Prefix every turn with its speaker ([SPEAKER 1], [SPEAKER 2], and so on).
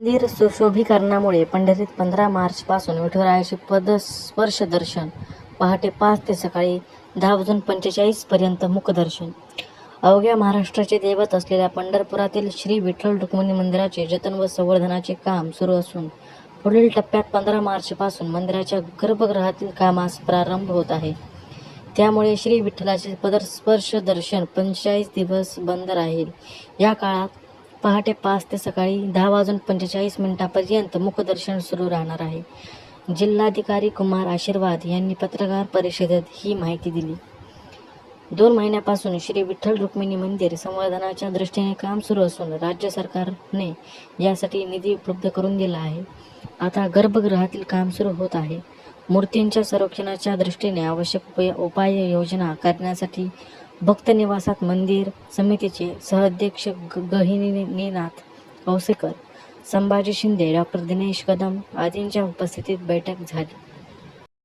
[SPEAKER 1] मंदिर सुशोभीकरणामुळे पंढरीत पंधरा मार्चपासून विठुरायाचे पदस्पर्श दर्शन पहाटे पाच ते सकाळी दहा वाजून पंचेचाळीस पर्यंत मुखदर्शन अवघ्या महाराष्ट्राचे दैवत असलेल्या पंढरपुरातील श्री विठ्ठल रुक्मिणी मंदिराचे जतन व संवर्धनाचे काम सुरू असून पुढील टप्प्यात पंधरा मार्चपासून मंदिराच्या गर्भगृहातील कामास प्रारंभ होत आहे. त्यामुळे श्री विठ्ठलाचे पदस्पर्श दर्शन पंचेचाळीस दिवस बंद राहील. या काळात पहाटे पाच ते सकाळी दहा वाजून पंचेचाळीस मिनिटापर्यंत मुखदर्शन सुरू राहणार आहे. जिल्हाधिकारी कुमार आशीर्वाद यांनी पत्रकार परिषदेत ही माहिती दिली. दोन महिन्यापासून श्री विठ्ठल रुक्मिणी मंदिर संवर्धनाच्या दृष्टीने काम सुरू असून राज्य सरकारने यासाठी निधी उपलब्ध करून दिला आहे. आता गर्भगृहातील काम सुरू होत आहे. मूर्तींच्या संरक्षणाच्या दृष्टीने आवश्यक उपाय उपाययोजना करण्यासाठी भक्त निवासात मंदिर समितीचे सहअध्यक्ष ग- गहिनीनाथ कौसेकर संभाजी शिंदे डॉक्टर दिनेश कदम आदींच्या उपस्थितीत बैठक झाली.